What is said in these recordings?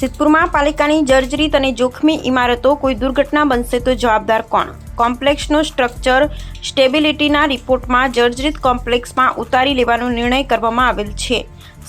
સિદ્ધપુરમાં પાલિકાની જર્જરિત અને જોખમી ઇમારતો કોઈ દુર્ઘટના બનશે તો જવાબદાર કોણ? કોમ્પ્લેક્સનો સ્ટ્રક્ચર સ્ટેબિલિટીના રિપોર્ટમાં જર્જરિત કોમ્પ્લેક્સમાં ઉતારી લેવાનો નિર્ણય કરવામાં આવેલ છે.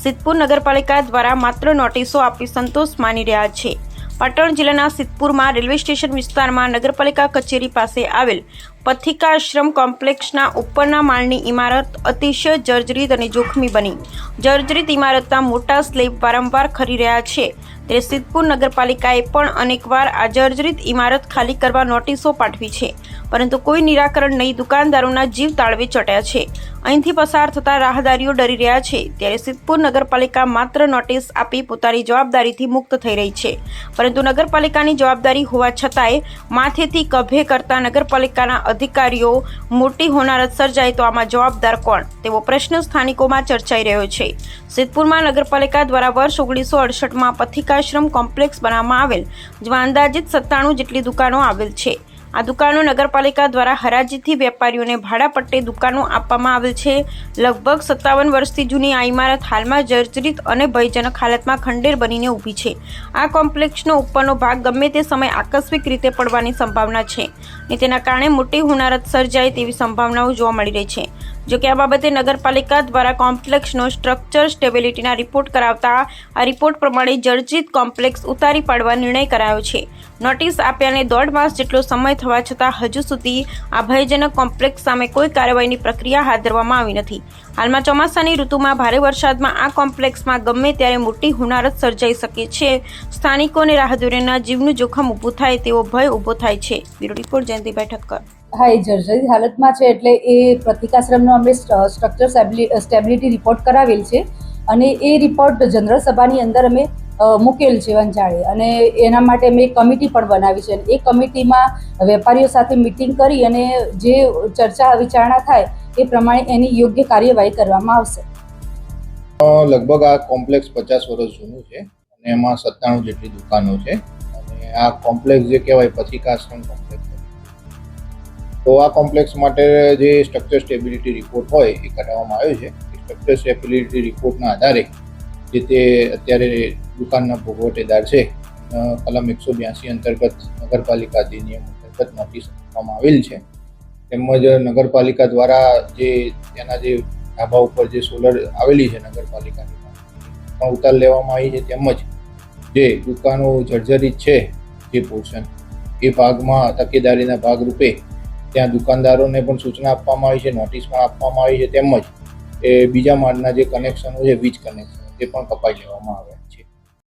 સિદ્ધપુર નગરપાલિકા દ્વારા માત્ર નોટિસો આપી સંતોષ માની રહ્યા છે. પાટણ જિલ્લાના સિદ્ધપુરમાં રેલવે સ્ટેશન વિસ્તારમાં નગરપાલિકા કચેરી પાસે આવેલ પથિકાશ્રમ કોમ્પ્લેક્સના ઉપરના માળની ઇમારત અતિશય જર્જરિત અને જોખમી બની. જર્જરિત ઇમારતના મોટા સ્લેબ વારંવાર ખરી રહ્યા છે. ત્યારે સિદ્ધપુર નગરપાલિકાએ પણ અનેકવાર આ જર્જરિત ઇમારત ખાલી કરવા નોટિસો પાઠવી છે. પરંતુ કોઈ નિરાકરણ નહીં, દુકાનદારોના જીવ તાળવે ચટ્યા છે. અહીંથી પસાર થતા રાહદારીઓ ડરી રહ્યા છે. ત્યારે સિદ્ધપુર નગરપાલિકા માત્ર નોટિસ આપી પોતાની જવાબદારીથી મુક્ત થઈ રહી છે. પરંતુ નગરપાલિકાની જવાબદારી હોવા છતાંય માથેથી કભે કરતા નગરપાલિકાના અધિકારીઓ મોટી હોનારત સર્જાય તો આમાં જવાબદાર કોણ? તેવો પ્રશ્ન સ્થાનિકોમાં ચર્ચાઈ રહ્યો છે. સિદ્ધપુરમાં નગરપાલિકા દ્વારા વર્ષ ઓગણીસો અડસઠમાં પથિકાશ્રમ કોમ્પ્લેક્સ બનાવવામાં આવેલ, જેમાં અંદાજિત સત્તાણું જેટલી દુકાનો આવેલ છે. આ દુકાનો નગરપાલિકા દ્વારા હરાજીથી વેપારીઓને ભાડા પટ્ટે દુકાનો આપવામાં આવેલ છે. લગભગ સત્તાવન વર્ષથી જૂની આ ઇમારત હાલમાં જર્જરિત અને ભયજનક હાલતમાં ખંડેર બનીને ઊભી છે. આ કોમ્પ્લેક્સનો ઉપરનો ભાગ ગમે તે સમયે આકસ્મિક રીતે પડવાની સંભાવના છે અને તેના કારણે મોટી હુનારત સર્જાય તેવી સંભાવનાઓ જોવા મળી રહી છે. જોકે આ બાબતે નગરપાલિકા દ્વારા કોમ્પ્લેક્ષનો સ્ટ્રક્ચર સ્ટેબિલિટીના રિપોર્ટ કરાવતા આ રિપોર્ટ પ્રમાણે જર્જિત કોમ્પ્લેક્સ ઉતારી પાડવા નિર્ણય કરાયો છે. નોટિસ આપ્યાને દોઢ માસ જેટલો સમય થવા છતાં હજુ સુધી આ ભયજનક કોમ્પ્લેક્સ સામે કોઈ કાર્યવાહીની પ્રક્રિયા હાથ ધરવામાં આવી નથી. હાલમાં ચોમાસાની ઋતુમાં ભારે વરસાદમાં આ કોમ્પ્લેક્સમાં ગમે ત્યારે મોટી હુનારત સર્જાઈ શકે છે. સ્થાનિકો અને રાહદારીઓના જીવનું જોખમ ઊભું થાય તેવો ભય ઊભો થાય છે. Bureau report Jayantibhai Thakkar. હા એ જર્જરિત હાલતમાં છે એટલે એ પ્રતિકાશ્રમનો અમે સ્ટ્રક્ચર સ્ટેબિલિટી રિપોર્ટ કરાવેલ છે અને એ રિપોર્ટ જનરલ સભાની અંદર અમે મૂકેલ છે વંચાળે અને એના માટે અમે એક કમિટી પણ બનાવી છે. એ કમિટીમાં વેપારીઓ સાથે મિટિંગ કરી અને જે ચર્ચા વિચારણા થાય એ પ્રમાણે એની યોગ્ય કાર્યવાહી કરવામાં આવશે. લગભગ આ કોમ્પ્લેક્સ પચાસ વર્ષ જૂનું છે અને એમાં સત્તાણું જેટલી દુકાનો છે. અને આ કોમ્પ્લેક્સ જે કહેવાય પથિકાશ્રમ કોમ્પ્લેક્સ તો આ કોમ્પ્લેક્સ માટે જે સ્ટ્રક્ચર સ્ટેબિલિટી રિપોર્ટ હોય એ કરાવવામાં આવ્યો છે. સ્ટ્રક્ચર સ્ટેબિલિટી રિપોર્ટના આધારે જે તે અત્યારે દુકાનના ભોગવટેદાર છે કલમ એકસો બ્યાસી અંતર્ગત નગરપાલિકા અધિનિયમ અંતર્ગત નોટિસ આપવામાં આવેલ છે. તેમજ નગરપાલિકા દ્વારા જે તેના જે ધાબા ઉપર જે સોલર આવેલી છે નગરપાલિકાની પણ ઉતાર લેવામાં આવી છે. તેમજ જે દુકાનો જર્જરિત છે જે પોર્શન એ ભાગમાં તકેદારીના ભાગરૂપે ત્યાં દુકાનદારોને પણ સૂચના આપવામાં આવી છે નોટિસ પણ આપવામાં આવી છે, તેમજ એ બીજા માળના જે કનેક્શનો છે, વીજ કનેક્શન તે પણ કપાઈ લેવામાં આવે.